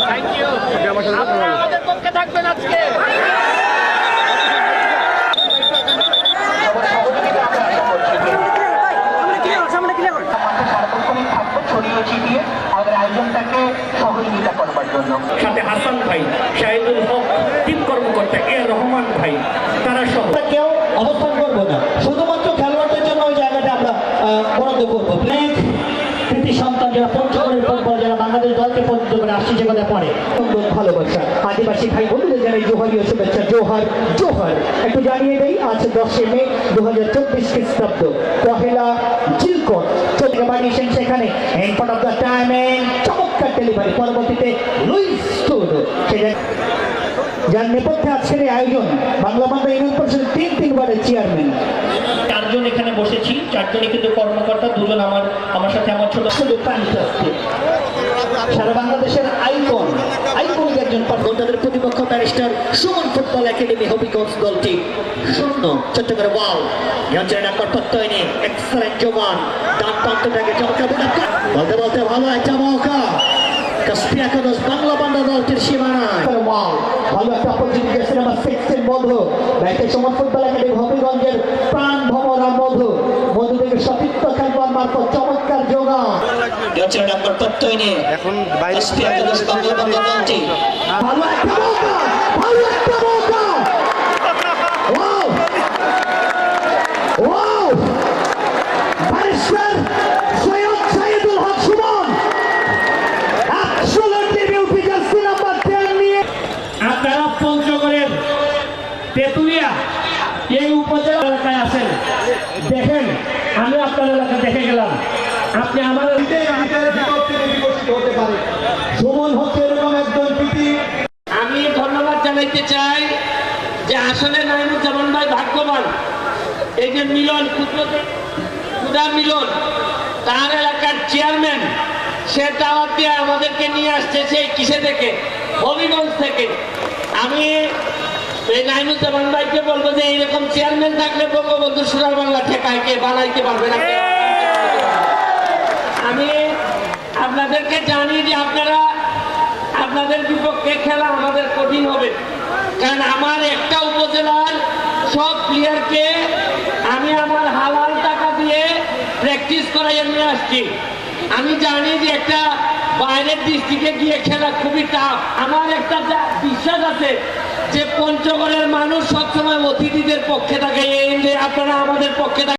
Thank you আপনারা আমাদের পক্ষে থাকবেন আজকে। সার্বক্ষণিক থাকবে ছড়িয়ে ছিটিয়ে আমাদের আয়োজনটাকে সহযোগিতা করবার জন্য সাথে হাসান ভাই শাহিদুল হক টিম কর্মকর্তা এ রহমান ভাই তারা সহ। কেউ অবস্থান করব না। শুধুমাত্র খেলোয়াড়দের জন্য ওই জায়গাটা আমরা বরাদ্দ করব। অনেক কৃতি সন্তান যারা পঞ্চগড়ের পর বাংলাদেশ দলকে পর্যন্ত করে আসছে কথা পড়ে। ভালোবাসা। আদিবাসী ভাই বন্ধুদের জানাই জোহারি ও শুভেচ্ছা। জোহার জোহার। একটু জানিয়ে দেই, আজ দশে মে দু হাজার চব্বিশ খ্রিস্টাব্দ। পহেলা জিলকট। চোদ্দ বানিয়েছেন সেখানে। এন্ড অফ দ্য টাইম চমৎকার ডেলিভারি পরবর্তীতে লুইস টুর যার নেপথ্যে আজকের এই আয়োজন বাংলা বাংলা ইউনিয়ন পরিষদের তিন তিনবারের চেয়ারম্যান। চারজন এখানে বসেছি চারজনই কিন্তু কর্মকর্তা দুজন আমার আমার সাথে আমার ছোট শুধু ফ্যান্টাস্টিক সারা বাংলাদেশের আইকন আইকনিক একজন পাঠক তাদের প্রতিপক্ষ barrister Suman football academy Habiganj দলটি। শূন্য চট্টগ্রাম ওয়াও নিয়ন্ত্রণ নাম্বার প্রত্যয়নে এক্সেলেন্ট জোমান ডান প্রান্তটাকে চমকা বলতে বলতে ভালো একটা মৌকা। কাস্পিয়া বাংলা বাংলা দলটির সীমানায়। ওয়াও ভালো একটা অপরচুনিটি গেছে নাম্বার সিক্সটিন মধু। ব্যাটে সুমন ফুটবল একাডেমি হবিগঞ্জের প্রাণ ভমরা মধু। মধু থেকে সতীর্থ খেলোয়াড় মারফত চমৎকার নিয়ন্ত্রণ নাম্বার প্রত্যয়নে এখন দলটি ভালো একটা মৌকা ভালো একটা মৌকা। Wow wow barrister Syed Saidul Haque Suman absolutely beauty jersey number 10 নিয়ে আপনারা পঞ্চগড়ের তেতুলিয়া এই উপজেলা এলাকায় আছেন। দেখেন আমি আপনার এলাকা দেখে গেলাম। আপনি আমার সুমন হচ্ছে এরকম একজন পিটি আমি ধন্যবাদ জানাইতে চাই যে আসলে নাইমুজ্জামান ভাই ভাগ্যবান। এই যে মিলন কুদা মিলন তার এলাকার চেয়ারম্যান সে দাওয়াত দিয়ে আমাদেরকে নিয়ে আসছে সেই কিসে থেকে? হবিগঞ্জ থেকে। আমি এই নাইমুজ্জামান ভাইকে বলব যে এইরকম চেয়ারম্যান থাকলে বঙ্গবন্ধু সুরার বাংলা ঠেকায় কে বানাইতে পারবে না? আমি আপনাদেরকে জানি যে আপনারা আপনাদের বিপক্ষে খেলা আমাদের কঠিন হবে। কারণ আমার একটা উপজেলার সব প্লেয়ারকে আমি আমার হালাল টাকা দিয়ে প্র্যাকটিস করাইয়ে নিয়ে আসছি। আমি জানি যে একটা বাইরের ডিস্ট্রিক্টে গিয়ে খেলা খুবই টাফ আমার একটা বিশ্বাস আছে যে পঞ্চগড়ের মানুষ সবসময় অতিথিদের পক্ষে থাকে এই যে আপনারা আমাদের পক্ষে থাকে